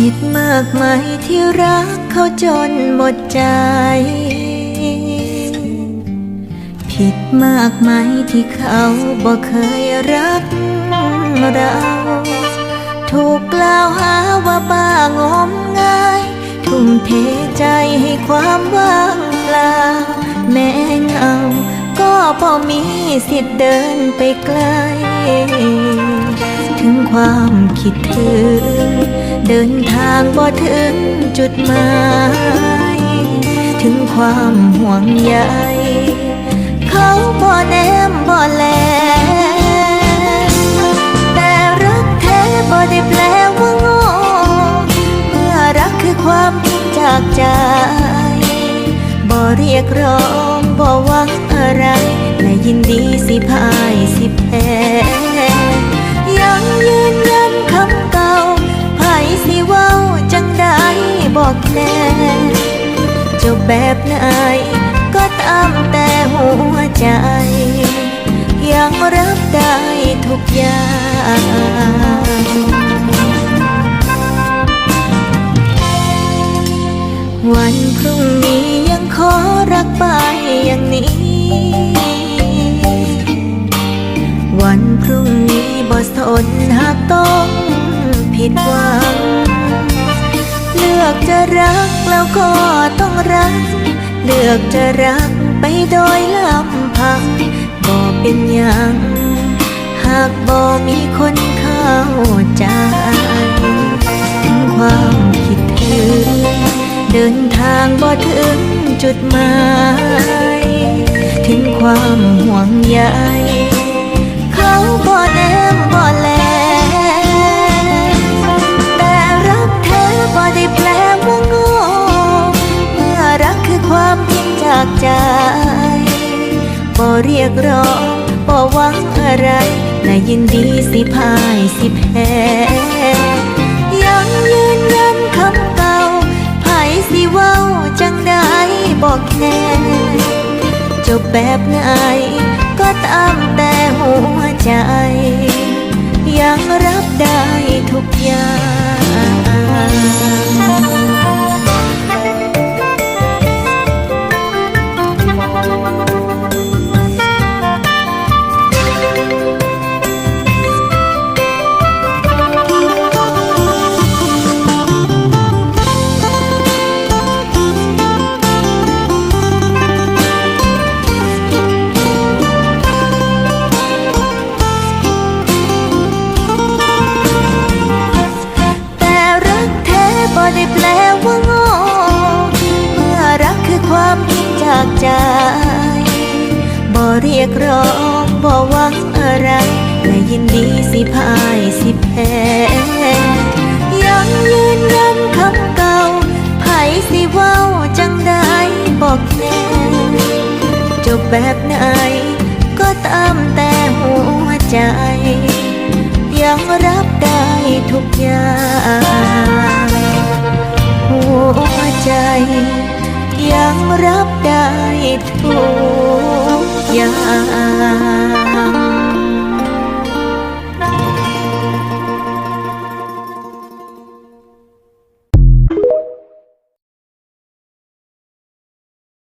ผิดมากไหมที่รักเขาจนหมดใจ ผิดมากไหมที่เขาบอกเคยรักเรา ถูกกล่าวหาว่าบ้างมงาย ทุ่มเทใจให้ความว่างเปล่าแม้เงาก็พอมีสิทธิ์เดินไปไกล ถึงความคิดถึง เดินทางบ่ถึงจุดหมาย ถึงความห่วงใยเขาบ่แนมบ่แล แต่รักแท้บ่ได้แปลว่าโง่เมื่อรักคือความจริงจากใจบ่เรียกร้องบ่หวังอะไร และยินดีสิพายสิแพ้ บแน่จบแบบไหนก็ตามแต่หัวใจ ยังรับได้ทุกอย่างวันพรุ่งนี้ยังขอรักไปอย่างนี้ วันพรุ่งนี้บ่สนหากต้องผิดหวัง เลือกจะรักแล้วก็ต้องรัก เลือกจะรักไปโดยลำพังบ่เป็นอย่าง หากบ่มีคนเข้าใจถึงความคิดถึงเดินทางบ่ถึงจุดหมาย ถึงความห่วงใย เรียกร้องบ่หวังอะไรนายยินดีสิพายสิแพ้ยังยืนยันคำเก่าไผสิเว้าจังได้บอกแค่จบแบบไหน เรียกร้องบ่หวังอะไรและยินดีสิพายสิแพ้ยังยืนยันคำเก่าไผสิเว้าจังได้บอกแน่จบแบบไหนก็ตามแต่หัวใจ ยังรับได้ทุกอย่างหัวใจ ยังรับได้ทุก ยา